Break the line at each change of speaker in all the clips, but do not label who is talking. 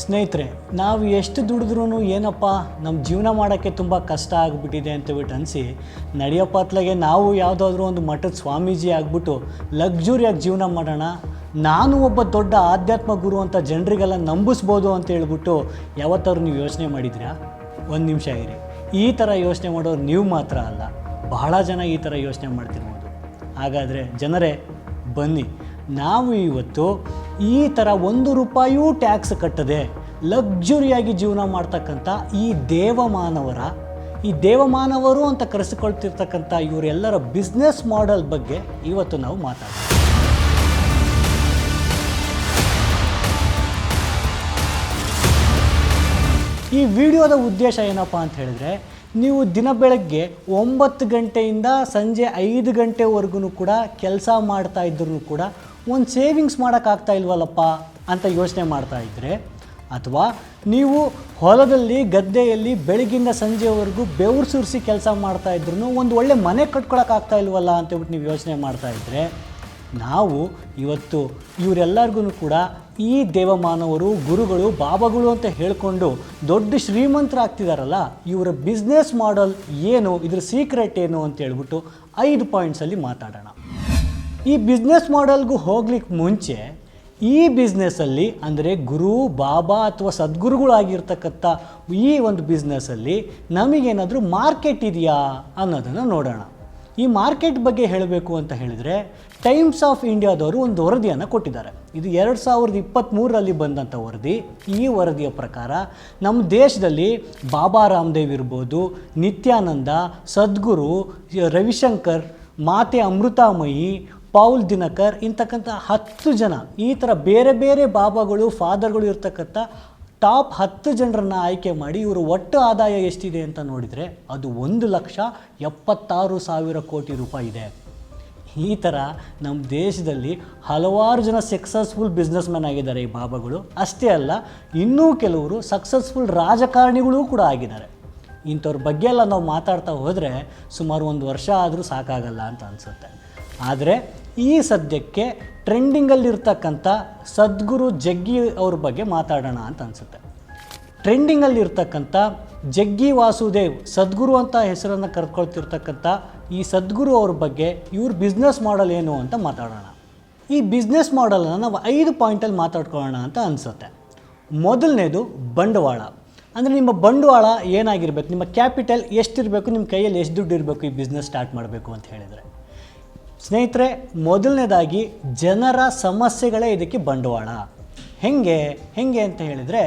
ಸ್ನೇಹಿತರೆ, ನಾವು ಎಷ್ಟು ದುಡಿದ್ರೂ ಏನಪ್ಪ ನಮ್ಮ ಜೀವನ ಮಾಡೋಕ್ಕೆ ತುಂಬ ಕಷ್ಟ ಆಗಿಬಿಟ್ಟಿದೆ ಅಂತೇಳ್ಬಿಟ್ಟು ಅನಿಸಿ, ನಡೆಯೋ ಪಾತ್ಲಾಗೆ ನಾವು ಯಾವುದಾದ್ರೂ ಒಂದು ಮಠದ ಸ್ವಾಮೀಜಿ ಆಗಿಬಿಟ್ಟು ಲಕ್ಸುರಿಯಾಗಿ ಜೀವನ ಮಾಡೋಣ. ನಾನು ಒಬ್ಬ ದೊಡ್ಡ ಆಧ್ಯಾತ್ಮ ಗುರು ಅಂತ ಜನರಿಗೆಲ್ಲ ನಂಬಿಸ್ಬೋದು ಅಂತ ಹೇಳ್ಬಿಟ್ಟು ಯಾವತ್ತಾದ್ರು ನೀವು ಯೋಚನೆ ಮಾಡಿದ್ರಾ? ಒಂದು ನಿಮಿಷ ಇರಿ. ಈ ಥರ ಯೋಚನೆ ಮಾಡೋರು ನೀವು ಮಾತ್ರ ಅಲ್ಲ, ಬಹಳ ಜನ ಈ ಥರ ಯೋಚನೆ ಮಾಡ್ತಿರ್ಬೋದು. ಹಾಗಾದರೆ ಜನರೇ, ಬನ್ನಿ. ನಾವು ಇವತ್ತು ಈ ಥರ ಒಂದು ರೂಪಾಯೂ ಟ್ಯಾಕ್ಸ್ ಕಟ್ಟದೆ ಲಕ್ಸುರಿಯಾಗಿ ಜೀವನ ಮಾಡ್ತಕ್ಕಂಥ ಈ ದೇವಮಾನವರ, ಈ ದೇವಮಾನವರು ಅಂತ ಕರೆಸಿಕೊಳ್ತಿರ್ತಕ್ಕಂಥ ಇವರೆಲ್ಲರ ಬಿಸ್ನೆಸ್ ಮಾಡೆಲ್ ಬಗ್ಗೆ ಇವತ್ತು ನಾವು ಮಾತಾಡ್ತೀವಿ. ಈ ವಿಡಿಯೋದ ಉದ್ದೇಶ ಏನಪ್ಪ ಅಂತ ಹೇಳಿದ್ರೆ, ನೀವು ದಿನ ಬೆಳಗ್ಗೆ ಒಂಬತ್ತು ಗಂಟೆಯಿಂದ ಸಂಜೆ ಐದು ಗಂಟೆವರೆಗೂ ಕೂಡ ಕೆಲಸ ಮಾಡ್ತಾ ಇದ್ರೂ ಕೂಡ ಒಂದು ಸೇವಿಂಗ್ಸ್ ಮಾಡೋಕ್ಕಾಗ್ತಾ ಇಲ್ವಲ್ಲಪ್ಪ ಅಂತ ಯೋಚನೆ ಮಾಡ್ತಾ ಇದ್ದರೆ ಅಥವಾ ನೀವು ಹೊಲದಲ್ಲಿ, ಗದ್ದೆಯಲ್ಲಿ ಬೆಳಗಿಂದ ಸಂಜೆವರೆಗೂ ಬೆವರು ಸುರಿಸಿ ಕೆಲಸ ಮಾಡ್ತಾ ಇದ್ರು ಒಂದು ಒಳ್ಳೆ ಮನೆ ಕಟ್ಕೊಳಕ್ಕಾಗ್ತಾ ಇಲ್ವಲ್ಲ ಅಂತೇಳ್ಬಿಟ್ಟು ನೀವು ಯೋಚನೆ ಮಾಡ್ತಾ ಇದ್ದರೆ ನಾವು ಇವತ್ತು ಇವರೆಲ್ಲರಿಗೂ ಕೂಡ ಈ ದೇವಮಾನವರು, ಗುರುಗಳು, ಬಾಬಾಗಳು ಅಂತ ಹೇಳಿಕೊಂಡು ದೊಡ್ಡ ಶ್ರೀಮಂತರಾಗ್ತಿದಾರಲ್ಲ, ಇವರ ಬಿಸ್ನೆಸ್ ಮಾಡಲ್ ಏನು, ಇದ್ರ ಸೀಕ್ರೆಟ್ ಏನು ಅಂತ ಹೇಳ್ಬಿಟ್ಟು ಐದು ಪಾಯಿಂಟ್ಸಲ್ಲಿ ಮಾತಾಡೋಣ. ಈ ಬಿಸ್ನೆಸ್ ಮಾಡೆಲ್ಗೂ ಹೋಗ್ಲಿಕ್ಕೆ ಮುಂಚೆ ಈ ಬಿಸ್ನೆಸ್ಸಲ್ಲಿ ಅಂದರೆ ಗುರು, ಬಾಬಾ ಅಥವಾ ಸದ್ಗುರುಗಳಾಗಿರ್ತಕ್ಕಂಥ ಈ ಒಂದು ಬಿಸ್ನೆಸ್ಸಲ್ಲಿ ನಮಗೇನಾದರೂ ಮಾರ್ಕೆಟ್ ಇದೆಯಾ ಅನ್ನೋದನ್ನು ನೋಡೋಣ. ಈ ಮಾರ್ಕೆಟ್ ಬಗ್ಗೆ ಹೇಳಬೇಕು ಅಂತ ಹೇಳಿದರೆ ಟೈಮ್ಸ್ ಆಫ್ ಇಂಡಿಯಾದವರು ಒಂದು ವರದಿಯನ್ನು ಕೊಟ್ಟಿದ್ದಾರೆ. ಇದು ಎರಡು ಸಾವಿರದ ಇಪ್ಪತ್ತ್ಮೂರರಲ್ಲಿ ಬಂದಂಥ ವರದಿ. ಈ ವರದಿಯ ಪ್ರಕಾರ ನಮ್ಮ ದೇಶದಲ್ಲಿ ಬಾಬಾ ರಾಮದೇವ್ ಇರ್ಬೋದು, ನಿತ್ಯಾನಂದ, ಸದ್ಗುರು, ರವಿಶಂಕರ್, ಮಾತೆ ಅಮೃತಾಮಯಿ ಪೌಲ್ ದಿನಕರ್, ಇಂತಕ್ಕಂಥ ಹತ್ತು ಜನ, ಈ ಥರ ಬೇರೆ ಬೇರೆ ಬಾಬಾಗಳು, ಫಾದರ್ಗಳು ಇರ್ತಕ್ಕಂಥ ಟಾಪ್ ಹತ್ತು ಜನರನ್ನು ಆಯ್ಕೆ ಮಾಡಿ ಇವರು ಒಟ್ಟು ಆದಾಯ ಎಷ್ಟಿದೆ ಅಂತ ನೋಡಿದರೆ ಅದು ಒಂದು ಲಕ್ಷ ಎಪ್ಪತ್ತಾರು ಸಾವಿರ ಕೋಟಿ ರೂಪಾಯಿ ಇದೆ. ಈ ಥರ ನಮ್ಮ ದೇಶದಲ್ಲಿ ಹಲವಾರು ಜನ ಸಕ್ಸಸ್ಫುಲ್ ಬಿಸ್ನೆಸ್ ಮ್ಯಾನ್ ಆಗಿದ್ದಾರೆ ಈ ಬಾಬಾಗಳು. ಅಷ್ಟೇ ಅಲ್ಲ, ಇನ್ನೂ ಕೆಲವರು ಸಕ್ಸಸ್ಫುಲ್ ರಾಜಕಾರಣಿಗಳೂ ಕೂಡ ಆಗಿದ್ದಾರೆ. ಇಂಥವ್ರ ಬಗ್ಗೆ ಎಲ್ಲ ನಾವು ಮಾತಾಡ್ತಾ ಹೋದರೆ ಸುಮಾರು ಒಂದು ವರ್ಷ ಆದರೂ ಸಾಕಾಗಲ್ಲ ಅಂತ ಅನಿಸುತ್ತೆ. ಆದರೆ ಈ ಸದ್ಯಕ್ಕೆ ಟ್ರೆಂಡಿಂಗಲ್ಲಿರ್ತಕ್ಕಂಥ ಸದ್ಗುರು ಜಗ್ಗಿ ಅವ್ರ ಬಗ್ಗೆ ಮಾತಾಡೋಣ ಅಂತ ಅನಿಸುತ್ತೆ. ಟ್ರೆಂಡಿಂಗಲ್ಲಿರ್ತಕ್ಕಂಥ ಜಗ್ಗಿ ವಾಸುದೇವ್ ಸದ್ಗುರು ಅಂತ ಹೆಸರನ್ನು ಕರ್ಕೊಳ್ತಿರ್ತಕ್ಕಂಥ ಈ ಸದ್ಗುರು ಅವ್ರ ಬಗ್ಗೆ ಇವ್ರ ಬಿಸ್ನೆಸ್ ಮಾಡಲ್ ಏನು ಅಂತ ಮಾತಾಡೋಣ. ಈ ಬಿಸ್ನೆಸ್ ಮಾಡಲನ್ನು ನಾವು ಐದು ಪಾಯಿಂಟಲ್ಲಿ ಮಾತಾಡ್ಕೊಳ್ಳೋಣ ಅಂತ ಅನಿಸುತ್ತೆ. ಮೊದಲನೇದು ಬಂಡವಾಳ. ಅಂದರೆ ನಿಮ್ಮ ಬಂಡವಾಳ ಏನಾಗಿರ್ಬೇಕು, ನಿಮ್ಮ ಕ್ಯಾಪಿಟಲ್ ಎಷ್ಟಿರಬೇಕು, ನಿಮ್ಮ ಕೈಯಲ್ಲಿ ಎಷ್ಟು ದುಡ್ಡು ಇರಬೇಕು ಈ ಬಿಸ್ನೆಸ್ ಸ್ಟಾರ್ಟ್ ಮಾಡಬೇಕು ಅಂತ ಹೇಳಿದರೆ. ಸ್ನೇಹಿತರೆ, ಮೊದಲನೇದಾಗಿ ಜನರ ಸಮಸ್ಯೆಗಳೇ ಇದಕ್ಕೆ ಬಂಡವಾಳ. ಹೆಂಗೆ ಹೆಂಗೆ ಅಂತ ಹೇಳಿದರೆ,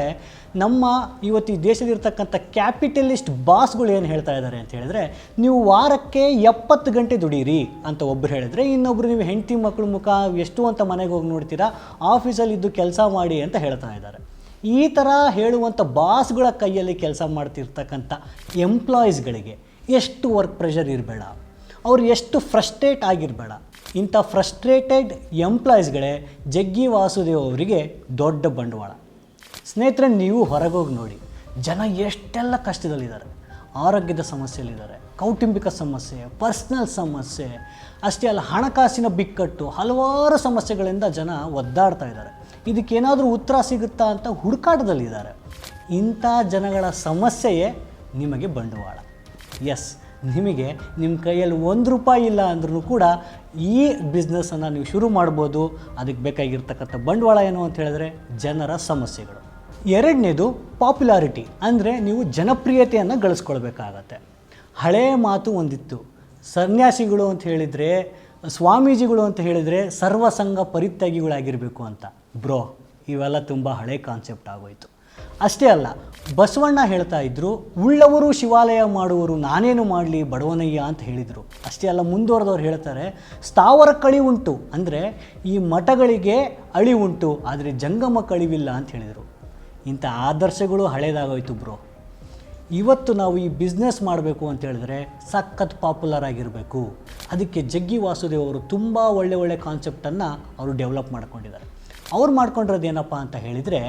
ನಮ್ಮ ಇವತ್ತು ಈ ದೇಶದಲ್ಲಿರ್ತಕ್ಕಂಥ ಕ್ಯಾಪಿಟಲಿಸ್ಟ್ ಬಾಸ್ಗಳು ಏನು ಹೇಳ್ತಾ ಇದ್ದಾರೆ ಅಂತ ಹೇಳಿದ್ರೆ, ನೀವು ವಾರಕ್ಕೆ ಎಪ್ಪತ್ತು ಗಂಟೆ ದುಡೀರಿ ಅಂತ ಒಬ್ಬರು ಹೇಳಿದ್ರೆ ಇನ್ನೊಬ್ಬರು ನೀವು ಹೆಂಡತಿ ಮಕ್ಕಳ ಮುಖ ಎಷ್ಟು ಅಂತ ಮನೆಗೆ ಹೋಗಿ ನೋಡ್ತೀರಾ ಆಫೀಸಲ್ಲಿ ಇದ್ದು ಕೆಲಸ ಮಾಡಿ ಅಂತ ಹೇಳ್ತಾ ಇದ್ದಾರೆ. ಈ ಥರ ಹೇಳುವಂಥ ಬಾಸ್ಗಳ ಕೈಯಲ್ಲಿ ಕೆಲಸ ಮಾಡ್ತಿರ್ತಕ್ಕಂಥ ಎಂಪ್ಲಾಯೀಸ್ಗಳಿಗೆ ಎಷ್ಟು ವರ್ಕ್ ಪ್ರೆಷರ್ ಇರಬೇಡ. ಅವ್ರು ಎಷ್ಟು ಫ್ರಸ್ಟ್ರೇಟ್ ಆಗಿರಬೇಡ. ಇಂಥ ಫ್ರಸ್ಟ್ರೇಟೆಡ್ ಎಂಪ್ಲಾಯೀಸ್ಗಳೇ ಜಗ್ಗಿ ವಾಸುದೇವ್ ಅವರಿಗೆ ದೊಡ್ಡ ಬಂಡವಾಳ. ಸ್ನೇಹಿತರೆ, ನೀವು ಹೊರಗೋಗಿ ನೋಡಿ. ಜನ ಎಷ್ಟೆಲ್ಲ ಕಷ್ಟದಲ್ಲಿದ್ದಾರೆ. ಆರೋಗ್ಯದ ಸಮಸ್ಯೆಯಲ್ಲಿದ್ದಾರೆ, ಕೌಟುಂಬಿಕ ಸಮಸ್ಯೆ ಪರ್ಸ್ನಲ್ ಸಮಸ್ಯೆ, ಅಷ್ಟೇ ಅಲ್ಲ ಹಣಕಾಸಿನ ಬಿಕ್ಕಟ್ಟು, ಹಲವಾರು ಸಮಸ್ಯೆಗಳಿಂದ ಜನ ಒದ್ದಾಡ್ತಾ ಇದ್ದಾರೆ. ಇದಕ್ಕೇನಾದರೂ ಉತ್ತರ ಸಿಗುತ್ತಾ ಅಂತ ಹುಡುಕಾಟದಲ್ಲಿದ್ದಾರೆ. ಇಂಥ ಜನಗಳ ಸಮಸ್ಯೆಯೇ ನಿಮಗೆ ಬಂಡವಾಳ. ಎಸ್ ನಿಮಗೆ ನಿಮ್ಮ ಕೈಯಲ್ಲಿ ಒಂದು ರೂಪಾಯಿ ಇಲ್ಲ ಅಂದ್ರೂ ಕೂಡ ಈ ಬಿಸ್ನೆಸ್ಸನ್ನು ನೀವು ಶುರು ಮಾಡ್ಬೋದು. ಅದಕ್ಕೆ ಬೇಕಾಗಿರ್ತಕ್ಕಂಥ ಬಂಡವಾಳ ಏನು ಅಂತ ಹೇಳಿದ್ರೆ ಜನರ ಸಮಸ್ಯೆಗಳು. ಎರಡನೇದು ಪಾಪ್ಯುಲಾರಿಟಿ ಅಂದರೆ ನೀವು ಜನಪ್ರಿಯತೆಯನ್ನು ಗಳಿಸ್ಕೊಳ್ಬೇಕಾಗತ್ತೆ. ಹಳೆಯ ಮಾತು ಒಂದಿತ್ತು, ಸನ್ಯಾಸಿಗಳು ಅಂತ ಹೇಳಿದರೆ, ಸ್ವಾಮೀಜಿಗಳು ಅಂತ ಹೇಳಿದರೆ ಸರ್ವಸಂಗ ಪರಿತ್ಯಾಗಿಗಳಾಗಿರಬೇಕು ಅಂತ. ಬ್ರೋ, ಇವೆಲ್ಲ ತುಂಬ ಹಳೆ ಕಾನ್ಸೆಪ್ಟ್ ಆಗೋಯ್ತು. ಅಷ್ಟೇ ಅಲ್ಲ, ಬಸವಣ್ಣ ಹೇಳ್ತಾ ಇದ್ರು, ಉಳ್ಳವರು ಶಿವಾಲಯ ಮಾಡುವರು, ನಾನೇನು ಮಾಡಲಿ, ಬಡವನಯ್ಯ ಅಂತ ಹೇಳಿದರು. ಅಷ್ಟೇ ಅಲ್ಲ, ಮುಂದುವರೆದವ್ರು ಹೇಳ್ತಾರೆ, ಸ್ಥಾವರ ಕಳಿ ಉಂಟು, ಅಂದರೆ ಈ ಮಠಗಳಿಗೆ ಅಳಿ ಉಂಟು, ಆದರೆ ಜಂಗಮ ಕಳಿವಿಲ್ಲ ಅಂತ ಹೇಳಿದರು. ಇಂಥ ಆದರ್ಶಗಳು ಹಳೇದಾಗೋಯ್ತು ಬ್ರೋ. ಇವತ್ತು ನಾವು ಈ ಬಿಸ್ನೆಸ್ ಮಾಡಬೇಕು ಅಂತ ಹೇಳಿದ್ರೆ ಸಖತ್ ಪಾಪ್ಯುಲರ್ ಆಗಿರಬೇಕು. ಅದಕ್ಕೆ ಜಗ್ಗಿ ವಾಸುದೇವ್ ಅವರು ತುಂಬ ಒಳ್ಳೆ ಒಳ್ಳೆ ಕಾನ್ಸೆಪ್ಟನ್ನು ಅವರು ಡೆವಲಪ್ ಮಾಡ್ಕೊಂಡಿದ್ದಾರೆ. ಅವ್ರು ಮಾಡ್ಕೊಂಡಿರೋದು ಏನಪ್ಪ ಅಂತ ಹೇಳಿದರೆ,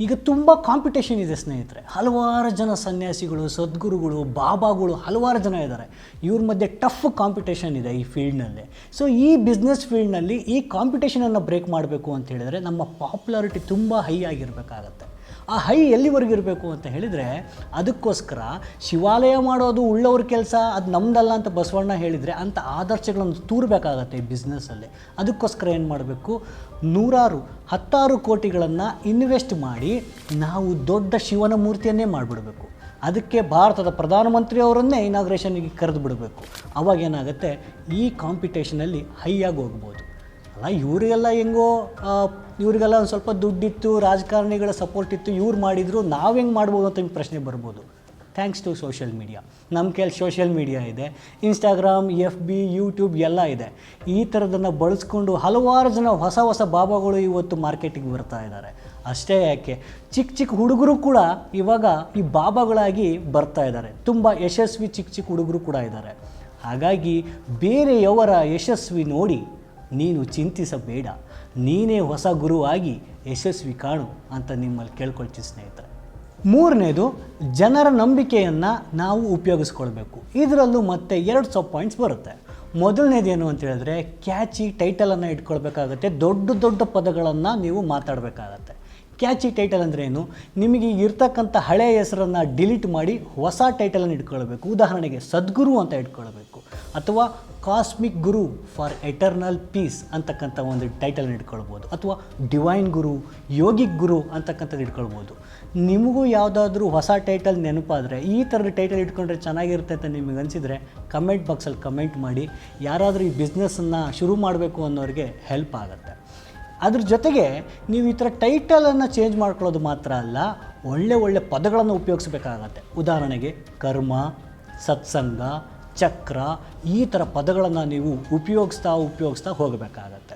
ಈಗ ತುಂಬ ಕಾಂಪಿಟೇಷನ್ ಇದೆ ಸ್ನೇಹಿತರೆ. ಹಲವಾರು ಜನ ಸನ್ಯಾಸಿಗಳು, ಸದ್ಗುರುಗಳು, ಬಾಬಾಗಳು ಹಲವಾರು ಜನ ಇದ್ದಾರೆ. ಇವ್ರ ಮಧ್ಯೆ ಟಫ್ ಕಾಂಪಿಟೇಷನ್ ಇದೆ ಈ ಫೀಲ್ಡ್ನಲ್ಲಿ ಸೊ ಈ ಬಿಸ್ನೆಸ್ ಫೀಲ್ಡ್ನಲ್ಲಿ ಈ ಕಾಂಪಿಟೇಷನನ್ನು ಬ್ರೇಕ್ ಮಾಡಬೇಕು ಅಂತ ಹೇಳಿದರೆ ನಮ್ಮ ಪಾಪ್ಯುಲಾರಿಟಿ ತುಂಬ ಹೈ ಆಗಿರಬೇಕಾಗತ್ತೆ. ಆ ಹೈ ಎಲ್ಲಿವರೆಗೂ ಇರಬೇಕು ಅಂತ ಹೇಳಿದರೆ ಅದಕ್ಕೋಸ್ಕರ ಶಿವಾಲಯ ಮಾಡೋದು ಉಳ್ಳವ್ರ ಕೆಲಸ, ಅದು ನಮ್ದಲ್ಲ ಅಂತ ಬಸವಣ್ಣ ಹೇಳಿದರೆ ಅಂಥ ಆದರ್ಶಗಳನ್ನು ತೂರಬೇಕಾಗತ್ತೆ ಈ ಬಿಸ್ನೆಸ್ಸಲ್ಲಿ ಅದಕ್ಕೋಸ್ಕರ ಏನು ಮಾಡಬೇಕು? ನೂರಾರು, ಹತ್ತಾರು ಕೋಟಿಗಳನ್ನು ಇನ್ವೆಸ್ಟ್ ಮಾಡಿ ನಾವು ದೊಡ್ಡ ಶಿವನ ಮೂರ್ತಿಯನ್ನೇ ಮಾಡಿಬಿಡಬೇಕು. ಅದಕ್ಕೆ ಭಾರತದ ಪ್ರಧಾನಮಂತ್ರಿಯವರನ್ನೇ ಇನಾಗ್ರೇಷನ್ಗೆ ಕರೆದು ಬಿಡಬೇಕು. ಅವಾಗೇನಾಗುತ್ತೆ ಈ ಕಾಂಪಿಟೇಷನಲ್ಲಿ ಹೈಯಾಗಿ ಹೋಗ್ಬೋದು. ಅಲ್ಲ, ಇವರಿಗೆಲ್ಲ ಹೆಂಗೋ ಇವರಿಗೆಲ್ಲ ಒಂದು ಸ್ವಲ್ಪ ದುಡ್ಡಿತ್ತು, ರಾಜಕಾರಣಿಗಳ ಸಪೋರ್ಟ್ ಇತ್ತು, ಇವ್ರು ಮಾಡಿದ್ರು, ನಾವು ಹೆಂಗೆ ಮಾಡ್ಬೋದು ಅಂತ ಹಿಂಗೆ ಪ್ರಶ್ನೆ ಬರ್ಬೋದು. ಥ್ಯಾಂಕ್ಸ್ ಟು ಸೋಷಿಯಲ್ ಮೀಡಿಯಾ ನಮ್ಮ ಕೈಯಲ್ಲಿ ಸೋಷಿಯಲ್ ಮೀಡಿಯಾ ಇದೆ ಇನ್ಸ್ಟಾಗ್ರಾಮ್ ಎಫ್ ಬಿ ಯೂಟ್ಯೂಬ್ ಎಲ್ಲ ಇದೆ. ಈ ಥರದನ್ನು ಬಳಸ್ಕೊಂಡು ಹಲವಾರು ಜನ ಹೊಸ ಹೊಸ ಬಾಬಾಗಳು ಇವತ್ತು ಮಾರ್ಕೆಟಿಗೆ ಬರ್ತಾ ಇದ್ದಾರೆ ಅಷ್ಟೇ ಯಾಕೆ ಚಿಕ್ಕ ಚಿಕ್ಕ ಹುಡುಗರು ಕೂಡ ಇವಾಗ ಈ ಬಾಬಾಗಳಾಗಿ ಬರ್ತಾ ಇದ್ದಾರೆ ತುಂಬ ಯಶಸ್ವಿ ಚಿಕ್ಕ ಚಿಕ್ಕ ಹುಡುಗರು ಕೂಡ ಇದ್ದಾರೆ ಹಾಗಾಗಿ ಬೇರೆಯವರ ಯಶಸ್ವಿ ನೋಡಿ ನೀನು ಚಿಂತಿಸಬೇಡ. ನೀನೇ ಹೊಸ ಗುರುವಾಗಿ ಯಶಸ್ವಿ ಕಾಣು ಅಂತ ನಿಮ್ಮಲ್ಲಿ ಕೇಳ್ಕೊಳ್ತೀನಿ ಸ್ನೇಹಿತರೆ. ಮೂರನೇದು, ಜನರ ನಂಬಿಕೆಯನ್ನು ನಾವು ಉಪಯೋಗಿಸ್ಕೊಳ್ಬೇಕು. ಇದರಲ್ಲೂ ಮತ್ತೆ ಎರಡು ಸಬ್ ಪಾಯಿಂಟ್ಸ್ ಬರುತ್ತೆ. ಮೊದಲನೇದೇನು ಅಂತ ಹೇಳಿದ್ರೆ, ಕ್ಯಾಚಿ ಟೈಟಲನ್ನು ಇಟ್ಕೊಳ್ಬೇಕಾಗತ್ತೆ, ದೊಡ್ಡ ದೊಡ್ಡ ಪದಗಳನ್ನು ನೀವು ಮಾತಾಡಬೇಕಾಗತ್ತೆ. ಕ್ಯಾಚಿ ಟೈಟಲ್ ಅಂದರೆ ಏನು? ನಿಮಗೆ ಇರ್ತಕ್ಕಂಥ ಹಳೆಯ ಹೆಸರನ್ನು ಡಿಲೀಟ್ ಮಾಡಿ ಹೊಸ ಟೈಟಲನ್ನು ಇಟ್ಕೊಳ್ಬೇಕು. ಉದಾಹರಣೆಗೆ ಸದ್ಗುರು ಅಂತ ಇಟ್ಕೊಳ್ಬೇಕು. ಅಥವಾ cosmic guru for eternal peace ಅಂತಕ್ಕಂಥ ಒಂದು ಟೈಟಲ್ನ ಇಟ್ಕೊಳ್ಬೋದು. ಅಥವಾ ಡಿವೈನ್ ಗುರು ಯೋಗಿಕ್ ಗುರು ಅಂತಕ್ಕಂಥದ್ದು ಇಟ್ಕೊಳ್ಬೋದು. ನಿಮಗೂ ಯಾವುದಾದ್ರೂ ಹೊಸ ಟೈಟಲ್ ನೆನಪಾದರೆ, ಈ ಥರದ ಟೈಟಲ್ ಇಟ್ಕೊಂಡ್ರೆ ಚೆನ್ನಾಗಿರುತ್ತೆ ಅಂತ ನಿಮಗೆ ಅನಿಸಿದರೆ ಕಮೆಂಟ್ ಬಾಕ್ಸಲ್ಲಿ ಕಮೆಂಟ್ ಮಾಡಿ, ಯಾರಾದರೂ ಈ ಬಿಸ್ನೆಸ್ಸನ್ನು ಶುರು ಮಾಡಬೇಕು ಅನ್ನೋರಿಗೆ ಹೆಲ್ಪ್ ಆಗುತ್ತೆ. ಅದ್ರ ಜೊತೆಗೆ ನೀವು ಈ ಥರ ಟೈಟಲನ್ನು ಚೇಂಜ್ ಮಾಡ್ಕೊಳ್ಳೋದು ಮಾತ್ರ ಅಲ್ಲ, ಒಳ್ಳೆ ಒಳ್ಳೆ ಪದಗಳನ್ನು ಉಪಯೋಗಿಸ್ಬೇಕಾಗತ್ತೆ. ಉದಾಹರಣೆಗೆ ಕರ್ಮ, ಸತ್ಸಂಗ, ಚಕ್ರ ಈ ಥರ ಪದಗಳನ್ನು ನೀವು ಉಪಯೋಗಿಸ್ತಾ ಉಪಯೋಗಿಸ್ತಾ ಹೋಗಬೇಕಾಗತ್ತೆ.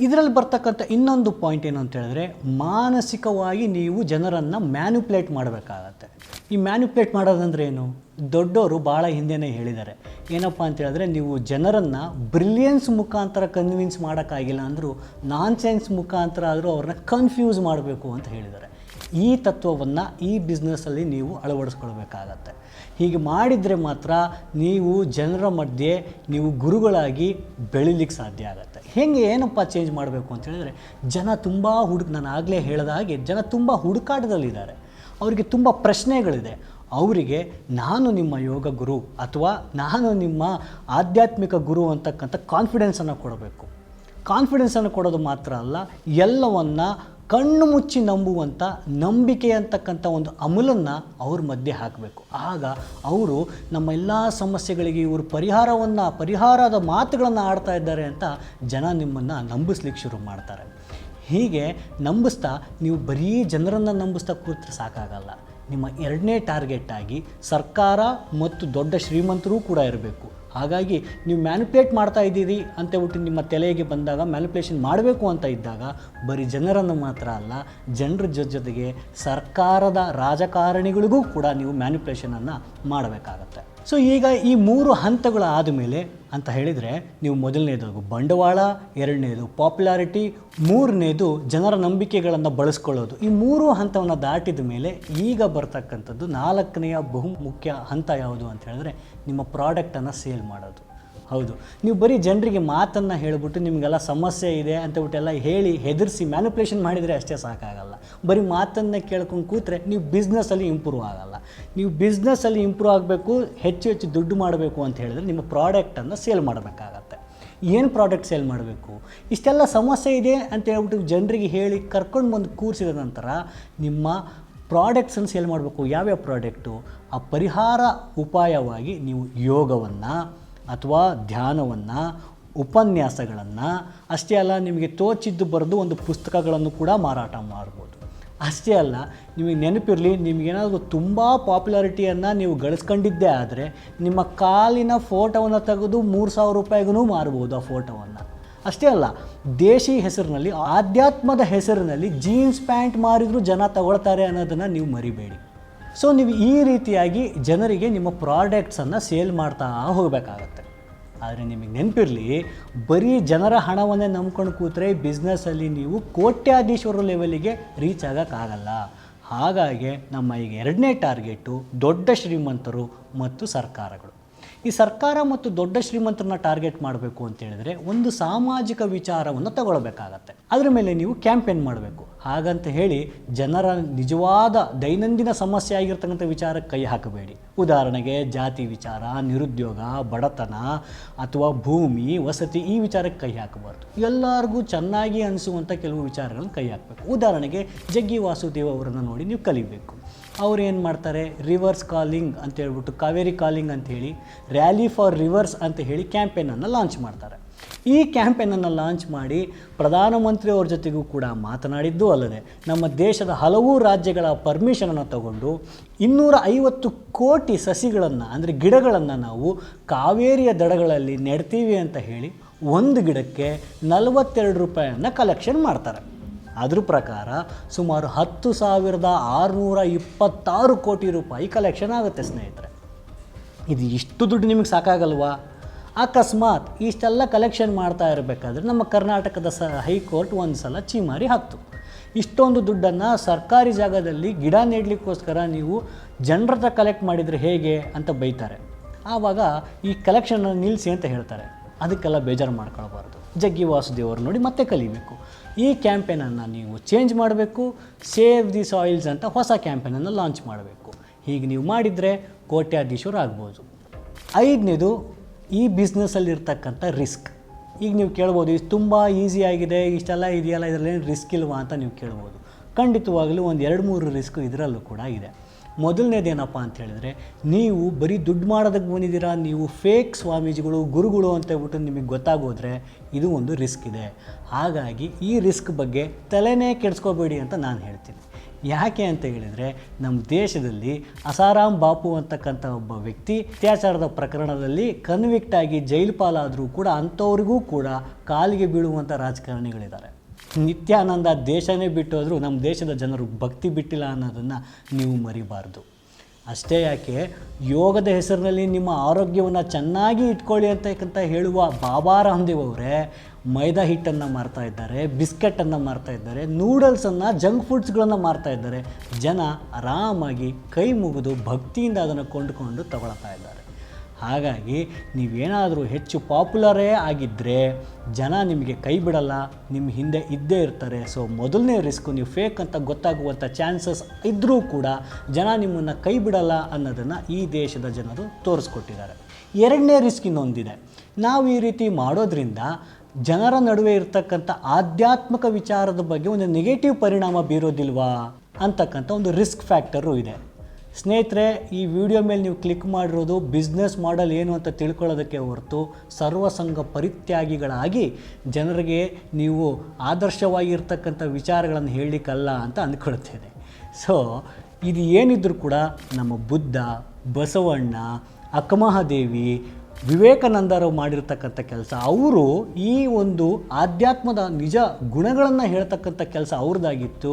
ಇದರಲ್ಲಿ ಬರ್ತಕ್ಕಂಥ ಇನ್ನೊಂದು ಪಾಯಿಂಟ್ ಏನು ಅಂತ ಹೇಳಿದ್ರೆ, ಮಾನಸಿಕವಾಗಿ ನೀವು ಜನರನ್ನು ಮ್ಯಾನ್ಯುಪ್ಲೇಟ್ ಮಾಡಬೇಕಾಗತ್ತೆ. ಈ ಮ್ಯಾನ್ಯುಪ್ಲೇಟ್ ಮಾಡೋದಂದ್ರೆ ಏನು? ದೊಡ್ಡವರು ಭಾಳ ಹಿಂದೆನೇ ಹೇಳಿದ್ದಾರೆ. ಏನಪ್ಪ ಅಂತ ಹೇಳಿದ್ರೆ, ನೀವು ಜನರನ್ನು ಬ್ರಿಲಿಯನ್ಸ್ ಮುಖಾಂತರ ಕನ್ವಿನ್ಸ್ ಮಾಡೋಕ್ಕಾಗಿಲ್ಲ ಅಂದರೂ ನಾನ್ ಸೆನ್ಸ್ ಮುಖಾಂತರ ಆದರೂ ಅವ್ರನ್ನ ಕನ್ಫ್ಯೂಸ್ ಮಾಡಬೇಕು ಅಂತ ಹೇಳಿದ್ದಾರೆ. ಈ ತತ್ವವನ್ನು ಈ ಬಿಸ್ನೆಸ್ಸಲ್ಲಿ ನೀವು ಅಳವಡಿಸ್ಕೊಳ್ಬೇಕಾಗತ್ತೆ. ಹೀಗೆ ಮಾಡಿದರೆ ಮಾತ್ರ ನೀವು ಜನರ ಮಧ್ಯೆ ನೀವು ಗುರುಗಳಾಗಿ ಬೆಳಿಲಿಕ್ಕೆ ಸಾಧ್ಯ ಆಗುತ್ತೆ. ಹೆಂಗೆ ಏನಪ್ಪ ಚೇಂಜ್ ಮಾಡಬೇಕು ಅಂತ ಹೇಳಿದ್ರೆ, ಜನ ತುಂಬ ಹುಡುಕ್ ನಾನು ಆಗಲೇ ಹೇಳಿದ ಹಾಗೆ ಜನ ತುಂಬ ಹುಡುಕಾಟದಲ್ಲಿದ್ದಾರೆ. ಅವರಿಗೆ ತುಂಬ ಪ್ರಶ್ನೆಗಳಿದೆ. ಅವರಿಗೆ ನಾನು ನಿಮ್ಮ ಯೋಗ ಗುರು ಅಥವಾ ನಾನು ನಿಮ್ಮ ಆಧ್ಯಾತ್ಮಿಕ ಗುರು ಅಂತಕ್ಕಂಥ ಕಾನ್ಫಿಡೆನ್ಸನ್ನು ಕೊಡಬೇಕು. ಕಾನ್ಫಿಡೆನ್ಸನ್ನು ಕೊಡೋದು ಮಾತ್ರ ಅಲ್ಲ, ಎಲ್ಲವನ್ನ ಕಣ್ಣು ಮುಚ್ಚಿ ನಂಬುವಂಥ ನಂಬಿಕೆ ಅಂತಕ್ಕಂಥ ಒಂದು ಅಮಲನ್ನು ಅವ್ರ ಮಧ್ಯೆ ಹಾಕಬೇಕು. ಆಗ ಅವರು ನಮ್ಮ ಎಲ್ಲ ಸಮಸ್ಯೆಗಳಿಗೆ ಇವರು ಪರಿಹಾರವನ್ನು, ಪರಿಹಾರದ ಮಾತುಗಳನ್ನು ಆಡ್ತಾ ಇದ್ದಾರೆ ಅಂತ ಜನ ನಿಮ್ಮನ್ನು ನಂಬಿಸ್ಲಿಕ್ಕೆ ಶುರು ಮಾಡ್ತಾರೆ. ಹೀಗೆ ನಂಬಿಸ್ತಾ ನೀವು ಬರೀ ಜನರನ್ನು ನಂಬಿಸ್ತಾ ಕೂತ್ರೆ ಸಾಕಾಗಲ್ಲ. ನಿಮ್ಮ ಎರಡನೇ ಟಾರ್ಗೆಟ್ ಆಗಿ ಸರ್ಕಾರ ಮತ್ತು ದೊಡ್ಡ ಶ್ರೀಮಂತರೂ ಕೂಡ ಇರಬೇಕು. ಹಾಗಾಗಿ ನೀವು ಮ್ಯಾನಿಪ್ಯುಲೇಟ್ ಮಾಡ್ತಾ ಇದ್ದೀರಿ ಅಂತ ಹೇಳ್ಬಿಟ್ಟು ನಿಮ್ಮ ತಲೆಗೆ ಬಂದಾಗ ಮ್ಯಾನಿಪ್ಯುಲೇಷನ್ ಮಾಡಬೇಕು ಅಂತ ಇದ್ದಾಗ ಬರೀ ಜನರನ್ನು ಮಾತ್ರ ಅಲ್ಲ, ಜನರ ಜೊತೆಗೆ ಸರ್ಕಾರದ ರಾಜಕಾರಣಿಗಳಿಗೂ ಕೂಡ ನೀವು ಮ್ಯಾನಿಪ್ಯುಲೇಷನನ್ನು ಮಾಡಬೇಕಾಗತ್ತೆ. ಸೊ ಈಗ ಈ ಮೂರು ಹಂತಗಳು ಆದಮೇಲೆ ಅಂತ ಹೇಳಿದರೆ ನೀವು ಮೊದಲನೇದು ಬಂಡವಾಳ, ಎರಡನೇದು ಪಾಪ್ಯುಲಾರಿಟಿ ಮೂರನೇದು ಜನರ ನಂಬಿಕೆಗಳನ್ನು ಬಳಸ್ಕೊಳ್ಳೋದು. ಈ ಮೂರು ಹಂತವನ್ನು ದಾಟಿದ ಮೇಲೆ ಈಗ ಬರ್ತಕ್ಕಂಥದ್ದು ನಾಲ್ಕನೆಯ ಬಹು ಮುಖ್ಯ ಹಂತ ಯಾವುದು ಅಂತ ಹೇಳಿದ್ರೆ ನಿಮ್ಮ ಪ್ರಾಡಕ್ಟನ್ನು ಸೇಲ್ ಮಾಡೋದು. ಹೌದು. ನೀವು ಬರೀ ಜನರಿಗೆ ಮಾತನ್ನು ಹೇಳಿಬಿಟ್ಟು ನಿಮಗೆಲ್ಲ ಸಮಸ್ಯೆ ಇದೆ ಅಂತ ಬಿಟ್ಟೆಲ್ಲ ಹೇಳಿ ಹೆದರಿಸಿ ಮ್ಯಾನಿಪುಲೇಷನ್ ಮಾಡಿದರೆ ಅಷ್ಟೇ ಸಾಕಾಗಲ್ಲ. ಬರೀ ಮಾತನ್ನು ಕೇಳ್ಕೊಂಡು ಕೂತ್ರೆ ನೀವು ಬಿಸ್ನೆಸ್ಸಲ್ಲಿ ಇಂಪ್ರೂವ್ ಆಗಲ್ಲ. ನೀವು ಬಿಸ್ನೆಸ್ಸಲ್ಲಿ ಇಂಪ್ರೂವ್ ಆಗಬೇಕು, ಹೆಚ್ಚು ಹೆಚ್ಚು ದುಡ್ಡು ಮಾಡಬೇಕು ಅಂತ ಹೇಳಿದ್ರೆ ನಿಮ್ಮ ಪ್ರಾಡಕ್ಟನ್ನು ಸೇಲ್ ಮಾಡಬೇಕಾಗತ್ತೆ. ಏನು ಪ್ರಾಡಕ್ಟ್ ಸೇಲ್ ಮಾಡಬೇಕು? ಇಷ್ಟೆಲ್ಲ ಸಮಸ್ಯೆ ಇದೆ ಅಂತ ಹೇಳ್ಬಿಟ್ಟು ಜನರಿಗೆ ಹೇಳಿ ಕರ್ಕೊಂಡು ಬಂದು ಕೂರಿಸಿದ ನಂತರ ನಿಮ್ಮ ಪ್ರಾಡಕ್ಟ್ಸನ್ನು ಸೇಲ್ ಮಾಡಬೇಕು. ಯಾವ್ಯಾವ ಪ್ರಾಡಕ್ಟು ಆ ಪರಿಹಾರ ಉಪಾಯವಾಗಿ ನೀವು ಯೋಗವನ್ನು ಅಥವಾ ಧ್ಯಾನವನ್ನು, ಉಪನ್ಯಾಸಗಳನ್ನು, ಅಷ್ಟೇ ಅಲ್ಲ ನಿಮಗೆ ತೋಚಿದ್ದು ಬರೆದು ಒಂದು ಪುಸ್ತಕಗಳನ್ನು ಕೂಡ ಮಾರಾಟ ಮಾಡ್ಬೋದು. ಅಷ್ಟೇ ಅಲ್ಲ, ನಿಮಗೆ ನೆನಪಿರಲಿ ನಿಮಗೇನಾದರೂ ತುಂಬ ಪಾಪ್ಯುಲಾರಿಟಿಯನ್ನು ನೀವು ಗಳಿಸ್ಕೊಂಡಿದ್ದೇ ಆದರೆ ನಿಮ್ಮ ಕಾಲಿನ ಫೋಟೋವನ್ನು ತೆಗೆದು ಮೂರು ಸಾವಿರ ರೂಪಾಯಿಗೂ ಮಾರ್ಬೋದು ಆ ಫೋಟೋವನ್ನು ಅಷ್ಟೇ ಅಲ್ಲ, ದೇಶಿ ಹೆಸರಿನಲ್ಲಿ, ಆಧ್ಯಾತ್ಮದ ಹೆಸರಿನಲ್ಲಿ ಜೀನ್ಸ್ ಪ್ಯಾಂಟ್ ಮಾರಿದರೂ ಜನ ತಗೊಳ್ತಾರೆ ಅನ್ನೋದನ್ನು ನೀವು ಮರಿಬೇಡಿ. ಸೊ ನೀವು ಈ ರೀತಿಯಾಗಿ ಜನರಿಗೆ ನಿಮ್ಮ ಪ್ರಾಡಕ್ಟ್ಸನ್ನು ಸೇಲ್ ಮಾಡ್ತಾ ಹೋಗಬೇಕಾಗತ್ತೆ. ಆದರೆ ನಿಮಗೆ ನೆನಪಿರಲಿ, ಬರೀ ಜನರ ಹಣವನ್ನೇ ನಂಬ್ಕೊಂಡು ಕೂತ್ರೆ ಬಿಸ್ನೆಸ್ಸಲ್ಲಿ ನೀವು ಕೋಟ್ಯಾಧೀಶ್ವರ ಲೆವೆಲಿಗೆ ರೀಚ್ ಆಗೋಕ್ಕಾಗಲ್ಲ. ಹಾಗಾಗಿ ನಮ್ಮ ಈಗ ಎರಡನೇ ಟಾರ್ಗೆಟು ದೊಡ್ಡ ಶ್ರೀಮಂತರು ಮತ್ತು ಸರ್ಕಾರಗಳು. ಈ ಸರ್ಕಾರ ಮತ್ತು ದೊಡ್ಡ ಶ್ರೀಮಂತರನ್ನ ಟಾರ್ಗೆಟ್ ಮಾಡಬೇಕು ಅಂತ ಹೇಳಿದ್ರೆ ಒಂದು ಸಾಮಾಜಿಕ ವಿಚಾರವನ್ನು ತಗೊಳ್ಬೇಕಾಗತ್ತೆ. ಅದರ ಮೇಲೆ ನೀವು ಕ್ಯಾಂಪೇನ್ ಮಾಡಬೇಕು. ಹಾಗಂತ ಹೇಳಿ ಜನರ ನಿಜವಾದ ದೈನಂದಿನ ಸಮಸ್ಯೆ ಆಗಿರ್ತಕ್ಕಂಥ ವಿಚಾರಕ್ಕೆ ಕೈ ಹಾಕಬೇಡಿ. ಉದಾಹರಣೆಗೆ ಜಾತಿ ವಿಚಾರ, ನಿರುದ್ಯೋಗ, ಬಡತನ ಅಥವಾ ಭೂಮಿ, ವಸತಿ ಈ ವಿಚಾರಕ್ಕೆ ಕೈ ಹಾಕಬಾರ್ದು. ಎಲ್ಲರಿಗೂ ಚೆನ್ನಾಗಿ ಅನಿಸುವಂಥ ಕೆಲವು ವಿಚಾರಗಳನ್ನು ಕೈ ಹಾಕಬೇಕು. ಉದಾಹರಣೆಗೆ ಜಗ್ಗಿ ವಾಸುದೇವ್ ಅವರನ್ನು ನೋಡಿ ನೀವು ಕಲಿಬೇಕು. ಅವ್ರು ಏನು ಮಾಡ್ತಾರೆ? ರಿವರ್ಸ್ ಕಾಲಿಂಗ್ ಅಂತ ಹೇಳ್ಬಿಟ್ಟು, ಕಾವೇರಿ ಕಾಲಿಂಗ್ ಅಂತ ಹೇಳಿ, ರ್ಯಾಲಿ ಫಾರ್ ರಿವರ್ಸ್ ಅಂತ ಹೇಳಿ ಕ್ಯಾಂಪೇನನ್ನು ಲಾಂಚ್ ಮಾಡ್ತಾರೆ. ಈ ಕ್ಯಾಂಪೇನನ್ನು ಲಾಂಚ್ ಮಾಡಿ ಪ್ರಧಾನಮಂತ್ರಿ ಅವ್ರ ಜೊತೆಗೂ ಕೂಡ ಮಾತನಾಡಿದ್ದು ಅಲ್ಲದೆ, ನಮ್ಮ ದೇಶದ ಹಲವು ರಾಜ್ಯಗಳ ಪರ್ಮಿಷನನ್ನು ತಗೊಂಡು ಇನ್ನೂರ ಐವತ್ತು ಕೋಟಿ ಸಸಿಗಳನ್ನು, ಅಂದರೆ ಗಿಡಗಳನ್ನು ನಾವು ಕಾವೇರಿಯ ದಡಗಳಲ್ಲಿ ನೆಡ್ತೀವಿ ಅಂತ ಹೇಳಿ, ಒಂದು ಗಿಡಕ್ಕೆ ನಲವತ್ತೆರಡು ರೂಪಾಯಿಯನ್ನು ಕಲೆಕ್ಷನ್ ಮಾಡ್ತಾರೆ. ಅದ್ರ ಪ್ರಕಾರ ಸುಮಾರು ಹತ್ತು ಸಾವಿರದ ಆರುನೂರ ಇಪ್ಪತ್ತಾರು ಕೋಟಿ ರೂಪಾಯಿ ಕಲೆಕ್ಷನ್ ಆಗುತ್ತೆ ಸ್ನೇಹಿತರೆ. ಇದು ಇಷ್ಟು ದುಡ್ಡು ನಿಮಗೆ ಸಾಕಾಗಲ್ವಾ? ಅಕಸ್ಮಾತ್ ಇಷ್ಟೆಲ್ಲ ಕಲೆಕ್ಷನ್ ಮಾಡ್ತಾ ಇರಬೇಕಾದ್ರೆ ನಮ್ಮ ಕರ್ನಾಟಕದ ಸ, ಹೈಕೋರ್ಟ್ ಒಂದು ಸಲ ಚೀಮಾರಿ ಹತ್ತು. ಇಷ್ಟೊಂದು ದುಡ್ಡನ್ನು ಸರ್ಕಾರಿ ಜಾಗದಲ್ಲಿ ಗಿಡ ನೆಡಲಿಕ್ಕೋಸ್ಕರ ನೀವು ಜನರ ಹತ್ರ ಕಲೆಕ್ಟ್ ಮಾಡಿದರೆ ಹೇಗೆ ಅಂತ ಬೈತಾರೆ. ಆವಾಗ ಈ ಕಲೆಕ್ಷನನ್ನು ನಿಲ್ಲಿಸಿ ಅಂತ ಹೇಳ್ತಾರೆ. ಅದಕ್ಕೆಲ್ಲ ಬೇಜಾರು ಮಾಡ್ಕೊಳ್ಬಾರ್ದು. ಜಗ್ಗಿ ವಾಸುದೇವರು ನೋಡಿ ಮತ್ತೆ ಕಲಿಬೇಕು. ಈ ಕ್ಯಾಂಪೇನನ್ನು ನೀವು ಚೇಂಜ್ ಮಾಡಬೇಕು, ಸೇವ್ ದಿ ಸಾಯಿಲ್ಸ್ ಅಂತ ಹೊಸ ಕ್ಯಾಂಪೇನನ್ನು ಲಾಂಚ್ ಮಾಡಬೇಕು. ಹೀಗೆ ನೀವು ಮಾಡಿದರೆ ಕೋಟ್ಯಾಧೀಶರು ಆಗ್ಬೋದು. ಐದನೇದು, ಈ ಬಿಸ್ನೆಸ್ಸಲ್ಲಿರ್ತಕ್ಕಂಥ ರಿಸ್ಕ್. ಈಗ ನೀವು ಕೇಳ್ಬೋದು, ಇದು ತುಂಬ ಈಸಿ ಆಗಿದೆ, ಇಷ್ಟೆಲ್ಲ ಇದೆಯಲ್ಲ, ಇದರಲ್ಲಿ ರಿಸ್ಕ್ ಇಲ್ವಾ ಅಂತ ನೀವು ಕೇಳ್ಬೋದು. ಖಂಡಿತವಾಗಲೂ ಒಂದು ಎರಡು ಮೂರು ರಿಸ್ಕ್ ಇದರಲ್ಲೂ ಕೂಡ ಇದೆ. ಮೊದಲನೇದೇನಪ್ಪ ಅಂತ ಹೇಳಿದ್ರೆ, ನೀವು ಬರೀ ದುಡ್ಡು ಮಾಡೋದಕ್ಕೆ ಬಂದಿದ್ದೀರಾ, ನೀವು ಫೇಕ್ ಸ್ವಾಮೀಜಿಗಳು, ಗುರುಗಳು ಅಂತ ಹೇಳ್ಬಿಟ್ಟು ನಿಮಗೆ ಗೊತ್ತಾಗೋದ್ರೆ ಇದು ಒಂದು ರಿಸ್ಕ್ ಇದೆ. ಹಾಗಾಗಿ ಈ ರಿಸ್ಕ್ ಬಗ್ಗೆ ತಲೆನೇ ಕೆಡಿಸ್ಕೋಬೇಡಿ ಅಂತ ನಾನು ಹೇಳ್ತೀನಿ. ಯಾಕೆ ಅಂತ ಹೇಳಿದರೆ, ನಮ್ಮ ದೇಶದಲ್ಲಿ ಅಸಾರಾಮ್ ಬಾಪು ಅಂತಕ್ಕಂಥ ಒಬ್ಬ ವ್ಯಕ್ತಿ ಅತ್ಯಾಚಾರದ ಪ್ರಕರಣದಲ್ಲಿ ಕನ್ವಿಕ್ಟ್ ಆಗಿ ಜೈಲು ಪಾಲಾದರೂ ಕೂಡ ಅಂಥವ್ರಿಗೂ ಕೂಡ ಕಾಲಿಗೆ ಬೀಳುವಂಥ ರಾಜಕಾರಣಿಗಳಿದ್ದಾರೆ. ನಿತ್ಯಾನಂದ ದೇಶನೇ ಬಿಟ್ಟೋದ್ರೂ ನಮ್ಮ ದೇಶದ ಜನರು ಭಕ್ತಿ ಬಿಟ್ಟಿಲ್ಲ ಅನ್ನೋದನ್ನು ನೀವು ಮರಿಬಾರ್ದು. ಅಷ್ಟೇ ಯಾಕೆ, ಯೋಗದ ಹೆಸರಿನಲ್ಲಿ ನಿಮ್ಮ ಆರೋಗ್ಯವನ್ನು ಚೆನ್ನಾಗಿ ಇಟ್ಕೊಳ್ಳಿ ಅಂತಕ್ಕಂಥ ಹೇಳುವ ಬಾಬಾ ರಾಮದೇವ್ ಅವರೇ, ಮೈದಾ ಹಿಟ್ಟನ್ನು ಮಾರ್ತಾ ಇದ್ದಾರೆ ಬಿಸ್ಕೆಟನ್ನು ಮಾರ್ತಾ ಇದ್ದಾರೆ, ನೂಡಲ್ಸನ್ನು, ಜಂಕ್ ಫುಡ್ಸ್ಗಳನ್ನು ಮಾರ್ತಾ ಇದ್ದಾರೆ. ಜನ ಆರಾಮಾಗಿ ಕೈ ಮುಗಿದು ಭಕ್ತಿಯಿಂದ ಅದನ್ನು ಕೊಂಡುಕೊಂಡು ತಗೊಳ್ತಾ ಇದ್ದಾರೆ. ಹಾಗಾಗಿ ನೀವೇನಾದರೂ ಹೆಚ್ಚು ಪಾಪ್ಯುಲರೇ ಆಗಿದ್ದರೆ ಜನ ನಿಮಗೆ ಕೈ ಬಿಡಲ್ಲ, ನಿಮ್ಮ ಹಿಂದೆ ಇದ್ದೇ ಇರ್ತಾರೆ. ಸೊ ಮೊದಲನೇ ರಿಸ್ಕು ನೀವು ಫೇಕ್ ಅಂತ ಗೊತ್ತಾಗುವಂಥ ಚಾನ್ಸಸ್ ಇದ್ದರೂ ಕೂಡ ಜನ ನಿಮ್ಮನ್ನು ಕೈ ಬಿಡಲ್ಲ ಅನ್ನೋದನ್ನು ಈ ದೇಶದ ಜನರು ತೋರಿಸ್ಕೊಟ್ಟಿದ್ದಾರೆ. ಎರಡನೇ ರಿಸ್ಕ್ ಇನ್ನೊಂದಿದೆ. ನಾವು ಈ ರೀತಿ ಮಾಡೋದ್ರಿಂದ ಜನರ ನಡುವೆ ಇರ್ತಕ್ಕಂಥ ಆಧ್ಯಾತ್ಮಿಕ ವಿಚಾರದ ಬಗ್ಗೆ ಒಂದು ನೆಗೆಟಿವ್ ಪರಿಣಾಮ ಬೀರೋದಿಲ್ವಾ ಅಂತಕ್ಕಂಥ ಒಂದು ರಿಸ್ಕ್ ಫ್ಯಾಕ್ಟರು ಇದೆ. ಸ್ನೇಹಿತರೆ, ಈ ವಿಡಿಯೋ ಮೇಲೆ ನೀವು ಕ್ಲಿಕ್ ಮಾಡಿರೋದು ಬಿಸ್ನೆಸ್ ಮಾಡಲ್ ಏನು ಅಂತ ತಿಳ್ಕೊಳ್ಳೋದಕ್ಕೆ ಹೊರತು ಸರ್ವಸಂಗ ಪರಿತ್ಯಾಗಿಗಳಾಗಿ ಜನರಿಗೆ ನೀವು ಆದರ್ಶವಾಗಿರ್ತಕ್ಕಂಥ ವಿಚಾರಗಳನ್ನು ಹೇಳಲಿಕ್ಕಲ್ಲ ಅಂತ ಅಂದ್ಕೊಳ್ತೇನೆ. ಸೊ ಇದು ಏನಿದ್ರೂ ಕೂಡ ನಮ್ಮ ಬುದ್ಧ, ಬಸವಣ್ಣ, ಅಕ್ಕಮಹಾದೇವಿ ವಿವೇಕಾನಂದರು ಮಾಡಿರ್ತಕ್ಕಂಥ ಕೆಲಸ, ಅವರು ಈ ಒಂದು ಆಧ್ಯಾತ್ಮದ ನಿಜ ಗುಣಗಳನ್ನು ಹೇಳ್ತಕ್ಕಂಥ ಕೆಲಸ ಅವ್ರದ್ದಾಗಿತ್ತು.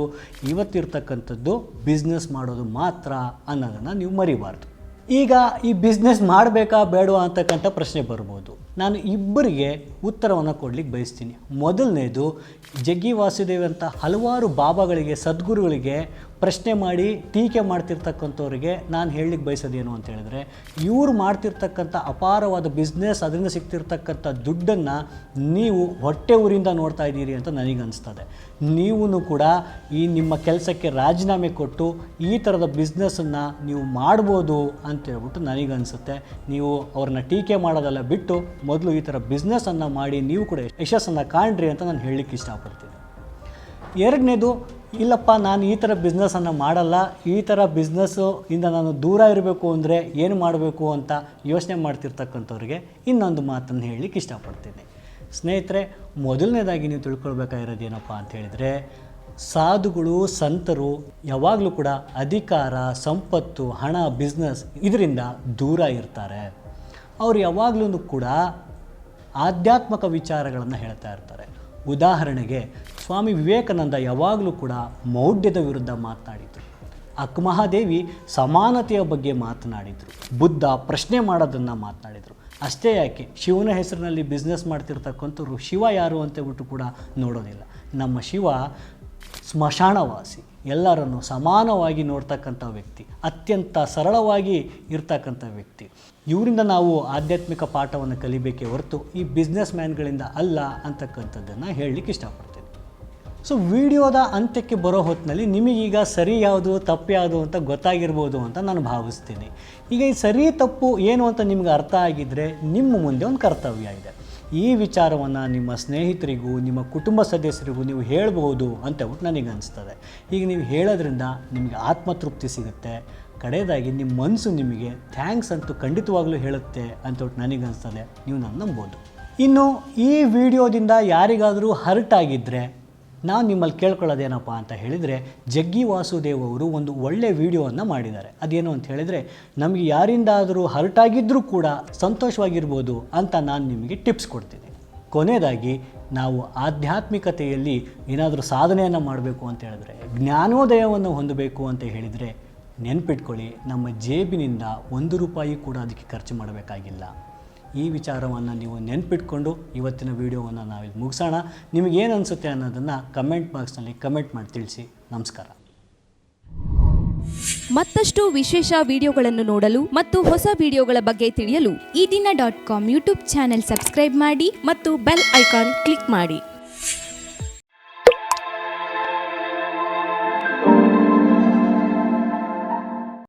ಇವತ್ತಿರ್ತಕ್ಕಂಥದ್ದು ಬಿಸ್ನೆಸ್ ಮಾಡೋದು ಮಾತ್ರ ಅನ್ನೋದನ್ನು ನೀವು ಮರಿಬಾರ್ದು. ಈಗ ಈ ಬಿಸ್ನೆಸ್ ಮಾಡಬೇಕಾ ಬೇಡವಾ ಅಂತಕ್ಕಂಥ ಪ್ರಶ್ನೆ ಬರ್ಬೋದು. ನಾನು ಇಬ್ಬರಿಗೆ ಉತ್ತರವನ್ನು ಕೊಡ್ಲಿಕ್ಕೆ ಬಯಸ್ತೀನಿ. ಮೊದಲನೇದು, ಜಗ್ಗಿ ವಾಸುದೇವ್ ಹಲವಾರು ಬಾಬಾಗಳಿಗೆ, ಸದ್ಗುರುಗಳಿಗೆ ಪ್ರಶ್ನೆ ಮಾಡಿ ಟೀಕೆ ಮಾಡ್ತಿರ್ತಕ್ಕಂಥವ್ರಿಗೆ ನಾನು ಹೇಳಲಿಕ್ಕೆ ಬಯಸೋದೇನು ಅಂತ ಹೇಳಿದ್ರೆ, ಇವರು ಮಾಡ್ತಿರ್ತಕ್ಕಂಥ ಅಪಾರವಾದ ಬಿಸ್ನೆಸ್ ಅದರಿಂದ ಸಿಗ್ತಿರ್ತಕ್ಕಂಥ ದುಡ್ಡನ್ನು ನೀವು ಹೊಟ್ಟೆ ಊರಿಂದ ನೋಡ್ತಾ ಇದ್ದೀರಿ ಅಂತ ನನಗೆ ಅನಿಸ್ತದೆ. ನೀವು ಕೂಡ ಈ ನಿಮ್ಮ ಕೆಲಸಕ್ಕೆ ರಾಜೀನಾಮೆ ಕೊಟ್ಟು ಈ ಥರದ ಬಿಸ್ನೆಸ್ಸನ್ನು ನೀವು ಮಾಡ್ಬೋದು ಅಂತ ಹೇಳ್ಬಿಟ್ಟು ನನಗನ್ಸುತ್ತೆ ನೀವು ಅವ್ರನ್ನ ಟೀಕೆ ಮಾಡೋದೆಲ್ಲ ಬಿಟ್ಟು ಮೊದಲು ಈ ಥರ ಬಿಸ್ನೆಸ್ಸನ್ನು ಮಾಡಿ ನೀವು ಕೂಡ ಯಶಸ್ಸನ್ನು ಕಾಣ್ರಿ ಅಂತ ನಾನು ಹೇಳಲಿಕ್ಕೆ ಇಷ್ಟಪಡ್ತೀನಿ. ಎರಡನೇದು ಇಲ್ಲಪ್ಪ, ನಾನು ಈ ಥರ ಬಿಸ್ನೆಸ್ಸನ್ನು ಮಾಡಲ್ಲ. ಈ ಥರ ಬಿಸ್ನೆಸ್ಸು ಇಂದ ನಾನು ದೂರ ಇರಬೇಕು ಅಂದರೆ ಏನು ಮಾಡಬೇಕು ಅಂತ ಯೋಚನೆ ಮಾಡ್ತಿರ್ತಕ್ಕಂಥವ್ರಿಗೆ ಇನ್ನೊಂದು ಮಾತನ್ನು ಹೇಳಲಿಕ್ಕೆ ಇಷ್ಟಪಡ್ತೀನಿ. ಸ್ನೇಹಿತರೆ, ಮೊದಲನೇದಾಗಿ ನೀವು ತಿಳ್ಕೊಳ್ಬೇಕಾಗಿರೋದು ಏನಪ್ಪ ಅಂತ ಹೇಳಿದರೆ, ಸಾಧುಗಳು, ಸಂತರು ಯಾವಾಗಲೂ ಕೂಡ ಅಧಿಕಾರ, ಸಂಪತ್ತು, ಹಣ ಬಿಸ್ನೆಸ್ ಇದರಿಂದ ದೂರ ಇರ್ತಾರೆ. ಅವರು ಯಾವಾಗಲೂ ಕೂಡ ಆಧ್ಯಾತ್ಮಕ ವಿಚಾರಗಳನ್ನು ಹೇಳ್ತಾ ಇರ್ತಾರೆ. ಉದಾಹರಣೆಗೆ ಸ್ವಾಮಿ ವಿವೇಕಾನಂದ ಯಾವಾಗಲೂ ಕೂಡ ಮೌಢ್ಯದ ವಿರುದ್ಧ ಮಾತನಾಡಿದರು. ಅಕ್ಮಹಾದೇವಿ ಸಮಾನತೆಯ ಬಗ್ಗೆ ಮಾತನಾಡಿದರು. ಬುದ್ಧ ಪ್ರಶ್ನೆ ಮಾಡೋದನ್ನು ಮಾತನಾಡಿದರು. ಅಷ್ಟೇ ಯಾಕೆ, ಶಿವನ ಹೆಸರಿನಲ್ಲಿ ಬಿಸ್ನೆಸ್ ಮಾಡ್ತಿರ್ತಕ್ಕಂಥವ್ರು ಶಿವ ಯಾರು ಅಂತ ಬಿಟ್ಟು ಕೂಡ ನೋಡೋದಿಲ್ಲ. ನಮ್ಮ ಶಿವ ಸ್ಮಶಾನವಾಸಿ. ಎಲ್ಲರನ್ನು ಸಮಾನವಾಗಿ ನೋಡ್ತಕ್ಕಂಥ ವ್ಯಕ್ತಿ. ಅತ್ಯಂತ ಸರಳವಾಗಿ ಇರ್ತಕ್ಕಂಥ ವ್ಯಕ್ತಿ. ಇವರಿಂದ ನಾವು ಆಧ್ಯಾತ್ಮಿಕ ಪಾಠವನ್ನು ಕಲಿಬೇಕೇ ಹೊರತು ಈ ಬಿಸ್ನೆಸ್ ಮ್ಯಾನ್ಗಳಿಂದ ಅಲ್ಲ ಅಂತಕ್ಕಂಥದ್ದನ್ನು ಹೇಳಲಿಕ್ಕೆ ಇಷ್ಟಪಡ್ತೀನಿ. ಸೊ ವಿಡಿಯೋದ ಅಂತ್ಯಕ್ಕೆ ಬರೋ ಹೊತ್ತಿನಲ್ಲಿ ನಿಮಗೀಗ ಸರಿ ಯಾವುದು, ತಪ್ಪು ಯಾವುದು ಅಂತ ಗೊತ್ತಾಗಿರ್ಬೋದು ಅಂತ ನಾನು ಭಾವಿಸ್ತೀನಿ. ಈಗ ಈ ಸರಿ ತಪ್ಪು ಏನು ಅಂತ ನಿಮ್ಗೆ ಅರ್ಥ ಆಗಿದ್ದರೆ ನಿಮ್ಮ ಮುಂದೆ ಒಂದು ಕರ್ತವ್ಯ ಇದೆ. ಈ ವಿಚಾರವನ್ನು ನಿಮ್ಮ ಸ್ನೇಹಿತರಿಗೂ, ನಿಮ್ಮ ಕುಟುಂಬ ಸದಸ್ಯರಿಗೂ ನೀವು ಹೇಳ್ಬೋದು ಅಂತ ಹೇಳ್ಬಿಟ್ಟು ನನಗೆ ಅನಿಸ್ತದೆ. ಈಗ ನೀವು ಹೇಳೋದ್ರಿಂದ ನಿಮಗೆ ಆತ್ಮತೃಪ್ತಿ ಸಿಗುತ್ತೆ. ಕಡೆಯದಾಗಿ ನಿಮ್ಮ ಮನಸ್ಸು ನಿಮಗೆ ಥ್ಯಾಂಕ್ಸ್ ಅಂತೂ ಖಂಡಿತವಾಗ್ಲೂ ಹೇಳುತ್ತೆ ಅಂತ ಹೇಳ್ಬಿಟ್ಟು ನನಗೆ ಅನಿಸ್ತದೆ. ನೀವು ನಾನು ನಂಬೋದು. ಇನ್ನು ಈ ವಿಡಿಯೋದಿಂದ ಯಾರಿಗಾದರೂ ಹರ್ಟ್ ಆಗಿದ್ದರೆ ನಾವು ನಿಮ್ಮಲ್ಲಿ ಕೇಳ್ಕೊಳ್ಳೋದೇನಪ್ಪ ಅಂತ ಹೇಳಿದರೆ, ಜಗ್ಗಿ ವಾಸುದೇವ್ ಅವರು ಒಂದು ಒಳ್ಳೆಯ ವಿಡಿಯೋವನ್ನು ಮಾಡಿದ್ದಾರೆ. ಅದೇನು ಅಂತ ಹೇಳಿದರೆ, ನಮಗೆ ಯಾರಿಂದಾದರೂ ಹರ್ಟಾಗಿದ್ದರೂ ಕೂಡ ಸಂತೋಷವಾಗಿರ್ಬೋದು ಅಂತ ನಾನು ನಿಮಗೆ ಟಿಪ್ಸ್ ಕೊಡ್ತೀನಿ. ಕೊನೆಯದಾಗಿ, ನಾವು ಆಧ್ಯಾತ್ಮಿಕತೆಯಲ್ಲಿ ಏನಾದರೂ ಸಾಧನೆಯನ್ನು ಮಾಡಬೇಕು ಅಂತ ಹೇಳಿದ್ರೆ, ಜ್ಞಾನೋದಯವನ್ನು ಹೊಂದಬೇಕು ಅಂತ ಹೇಳಿದರೆ, ನೆನ್ಪಿಟ್ಕೊಳ್ಳಿ, ನಮ್ಮ ಜೇಬಿನಿಂದ ಒಂದು ರೂಪಾಯಿ ಕೂಡ ಅದಕ್ಕೆ ಖರ್ಚು ಮಾಡಬೇಕಾಗಿಲ್ಲ. ಈ ವಿಚಾರವನ್ನು ನೀವು ನೆನ್ಪಿಟ್ಕೊಂಡು ಇವತ್ತಿನ ವಿಡಿಯೋವನ್ನು ನಾವಿಲ್ಲಿ ಮುಗಿಸೋಣ. ನಿಮಗೇನು ಅನಿಸುತ್ತೆ ಅನ್ನೋದನ್ನು ಕಮೆಂಟ್ ಬಾಕ್ಸ್ನಲ್ಲಿ ಕಮೆಂಟ್ ಮಾಡಿ ತಿಳಿಸಿ. ನಮಸ್ಕಾರ.
ಮತ್ತಷ್ಟು ವಿಶೇಷ ವಿಡಿಯೋಗಳನ್ನು ನೋಡಲು ಮತ್ತು ಹೊಸ ವಿಡಿಯೋಗಳ ಬಗ್ಗೆ ತಿಳಿಯಲು
Ee Dina dot com YouTube channel subscribe ಮಾಡಿ
ಮತ್ತು ಬೆಲ್ ಐಕಾನ್ ಕ್ಲಿಕ್ ಮಾಡಿ.